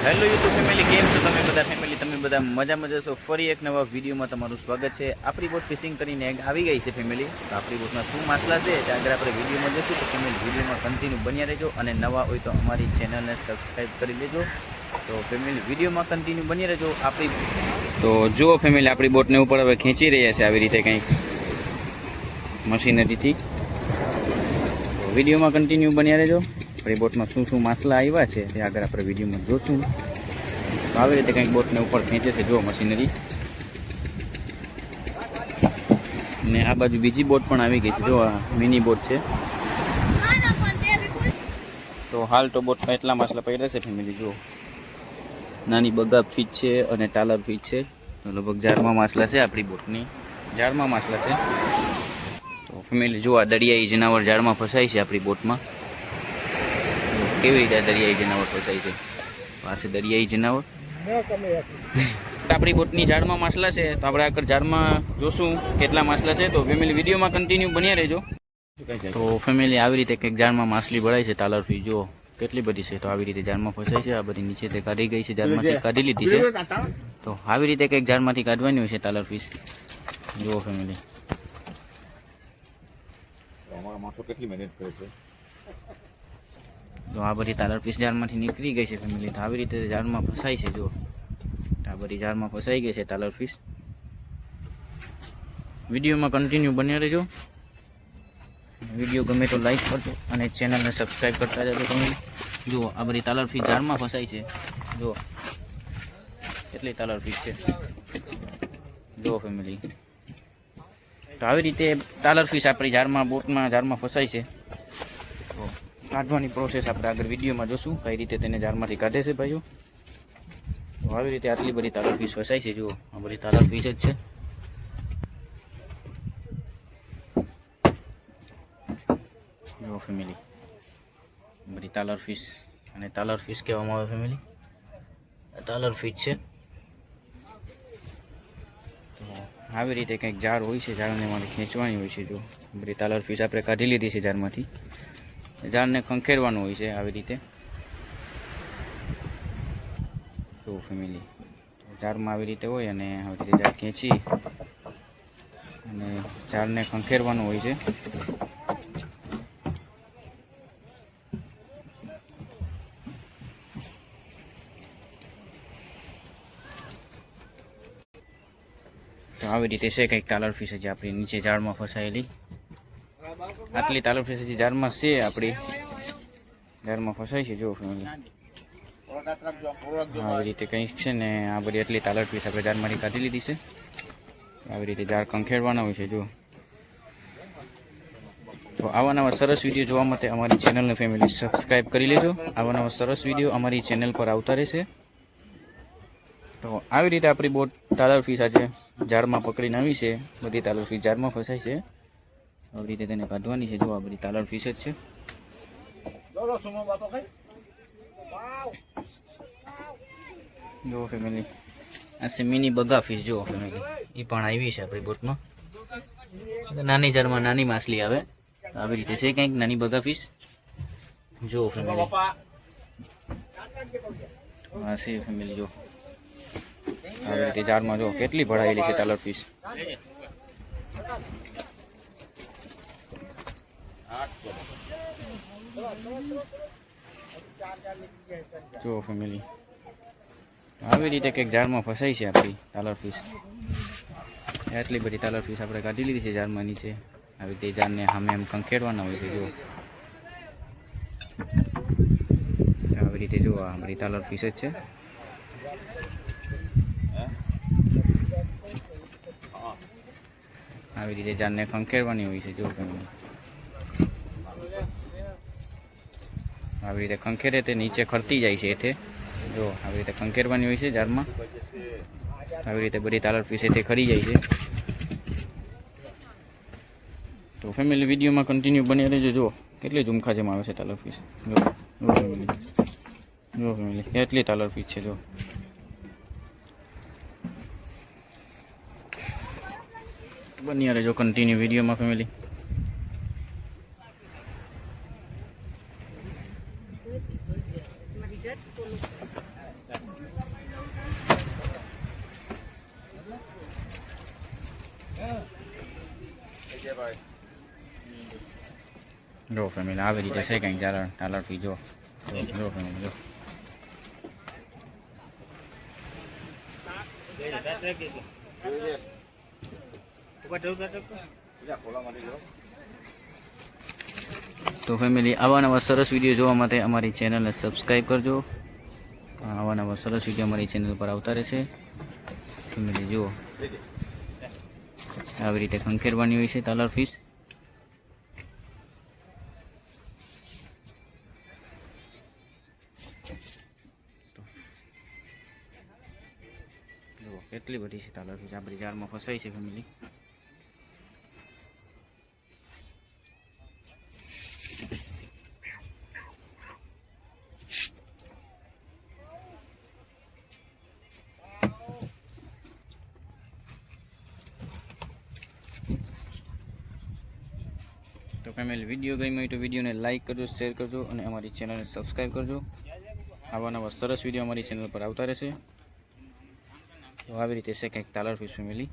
Hello YouTube family કેમ છો તમે બધા? ફેમિલી તમે બધા મજા મજા છો ફરી એક નવા વિડીયોમાં તમારું સ્વાગત છે. આપણી બોટ ફિશિંગ કરીને એક આવી ગઈ છે ફેમિલી તો આપણી બોટમાં શું માછલા છે તે આગળ આપણે વિડીયોમાં જશું. તો ફેમિલી વિડીયોમાં કન્ટિન્યુ બન્યા રહેજો અને નવા હોય તો અમારી ચેનલને સબસ્ક્રાઈબ કરી લેજો તો ફેમિલી વિડીયોમાં કન્ટિન્યુ બની રહેજો. આપણી તો જુઓ ફેમિલી આપણી બોટને ઉપર હવે ખેંચી રહ્યા છે આવી રીતે કંઈક મશીનરીથી વિડીયોમાં કન્ટિન્યુ બન્યા રહેજો. આપણી બોટમાં શું શું માછલા આવ્યા છે તે આગળ આપણે વિડીયોમાં જોશું. આવી રીતે કંઈક બોટને ઉપર ખેંચે છે, જુઓ મશીનરી. ને આ બાજુ બીજી બોટ પણ આવી ગઈ છે જો આ મિની બોટ છે. તો હાલ તો બોટમાં એટલા માછલા પડ્યા છે ફેમિલી જુઓ. નાની બગાબ ફીચ છે અને ટાલર ફીચ છે. તો લગભગ ઝાડમાં માછલા છે આપણી બોટની. ઝાડમાં માછલા છે. તો ફેમિલી જુઓ આ દરિયાઈ જનાવર ઝાડમાં ફસાય છે આપણી બોટમાં. કેવી રીતે દરિયાઈ જનાવર ફસાય છે? પાસે દરિયાઈ જનાવર? આપણી બોટની ઝાડમાં માછલા છે તો આપણે આગળ ઝાડમાં જોશું કેટલા માછલા છે. તો ફેમિલી વિડીયોમાં કન્ટિન્યુ બન્યા રહેજો. તો ફેમિલી આવી રીતે કંઈક ઝાડમાં માછલી ભરાય છે તાલર ફી જુઓ કેટલી બધી છે. તો આવી રીતે ઝાડમાં ફસાય છે આ બધી નીચે તે કાઢી ગઈ છે ઝાડમાંથી કાઢી લીધી છે. તો આવી રીતે કંઈક ઝાડમાંથી કાઢવાની હોય છે તાલર ફીસ. જુઓ ફેમિલી અમારા માણસો કેટલી મહેનત કરે છે? તો આ બધી તાલર પીસ જારમાંથી નીકળી ગઈ છે ફેમિલી તો આવી રીતે જારમાં ફસાય છે જો આ બધી જારમાં ફસાઈ ગઈ છે તાલર પીસ વિડીયોમાં કન્ટિન્યુ બન્યા રહેજો. વીડિયો ગમે તો લાઈક કરજો અને ચેનલને સબસ્ક્રાઈબ કરતા જજો તમે. જુઓ, આ બધી તાલર ફીસ જારમાં ફસાય છે. જુઓ. કેટલી તાલર ફીસ છે. જુઓ ફેમિલી તો આવી રીતે તાલર ફીસ આપણી ઝાડમાં બોટમાં ઝાડમાં ફસાય છે. કાઢવાની પ્રોસેસ આપણે આગળ વિડીયોમાં જોશું, કઈ રીતે તેને જારમાંથી કાઢે છે ભાઈઓ. તો આવી રીતે આટલી બધી તાલર પીસ વસાય છે, જુઓ, આ બધી તાલર પીસ જ છે. જુઓ ફેમિલી બધી તાલર ફિશ અને તાલર ફિશ કહેવામાં આવે ફેમિલી તાલર ફિશ છે. આવી રીતે કંઈક ઝાડ હોય છે, ઝાડને મારે ખેંચવાની હોય છે જો બધી તાલર ફીસ આપણે કાઢી લીધી છે ઝાડમાંથી. ઝાડને ખંખેરવાનું હોય છે આવી રીતે. તો ફેમિલી ઝાડમાં આવી રીતે હોય અને આવી રીતે ઝાડ ખેંચી અને ઝાડને ખંખેરવાનું હોય છે. તો આવી રીતે છે, કંઈક તાલર ફિશ જે આપણી નીચે ઝાડમાં ફસાયેલી. આટલી તાલુ ફીસ ઝાડમાં છે આપણી ઝાડમાં ફસાય છે જો ફેમિલી. આવી રીતે કંઈક છે ને આ બધી આટલી તાલર પીસ આપણે જારમાંથી કાઢી લીધી છે. આવી રીતે ઝાડ કંખેડવાના હોય છે જો તો આવા નવા સરસ વીડિયો જોવા માટે અમારી ચેનલને ફેમિલી સબસ્ક્રાઈબ કરી લેજો. આવા નવા સરસ વીડિયો અમારી ચેનલ પર આવતા રહેશે. તો આવી રીતે આપણી બોટ તાલર ફીસ આજે ઝાડમાં પકડીને આવી છે. બધી તાલર ફીસ ઝાડમાં ફસાય છે. આવી રીતે તેને કાઢવાની છે. જો આ બધી તાલર ફીસ જ છે. જુઓ ફેમિલી આ છે મિની બગા ફિશ જુઓ ફેમિલી એ પણ આવી છે આપણી બોટમાં. નાની જારમાં નાની માછલી આવે. આવી રીતે છે કંઈક નાની બગા ફિશ જુઓ ફેમિલી હા છે ફેમિલી જો. આવી રીતે જારમાં જો કેટલી ભરાયેલી છે તાલર ફિશ જુઓ ફેમિલી આવી રીતે કંઈક ઝાડમાં ફસાઈ છે આપણી તાલર ફિશ એટલી બધી તાલર ફિશ આપણે કાઢી લીધી છે ઝાડમાં નીચે. આવી રીતે ઝાડને સામે એમ કંખેડવાના હોય છે જુઓ. આવી રીતે જુઓ આપણી તાલર ફીસ જ છે. આવી રીતે ઝાડને કંખેડવાની હોય છે, જુઓ ફેમિલી આવી રીતે ખંખેરે તે નીચે ખરતી જાય છે એથી. જો, આવી રીતે ખંખેરવાની હોય છે ઝાડમાં આવી રીતે બધી તાલર પીસે તે ખરી જાય છે. તો ફેમિલી વિડીયોમાં કન્ટિન્યુ બની રહેજો. જો, કેટલી ઝુમખા જેમાં આવે છે તાલર પીસ. જો જો ફેમિલી જો ફેમિલી કેટલી તાલર પીસ છે, જો. બની રહેજો કન્ટિન્યુ વિડીયોમાં ફેમિલી જો ફેમિલી આવી રીતે છે કંઈક ચાલો ટાલરથી જો જો ફેમિલી જો ખોલા માટે તો ફેમિલી આવા નવા સરસ વીડિયો જોવા માટે અમારી ચેનલને સબસ્ક્રાઈબ કરજો. આવા નવા સરસ વીડિયો અમારી ચેનલ પર આવતા રહેશે. ફેમિલી જુઓ. આવી રીતે ખંખેરવાની હોય છે, તાલર ફિશ કેટલી બધી છે તાલર ફિશ આપણી જારમાં ફસાઈ છે ફેમિલી ફેમિલી વીડિયો ગમ્યો તો વિડીયોને લાઇક કરજો શેર કરજો અને અમારી ચેનલને સબસ્ક્રાઈબ કરજો. આવા નવા સરસ વીડિયો અમારી ચેનલ પર આવતા રહેશે. તો આવી રીતે છે કંઈક તાલર ફિશ ફેમિલી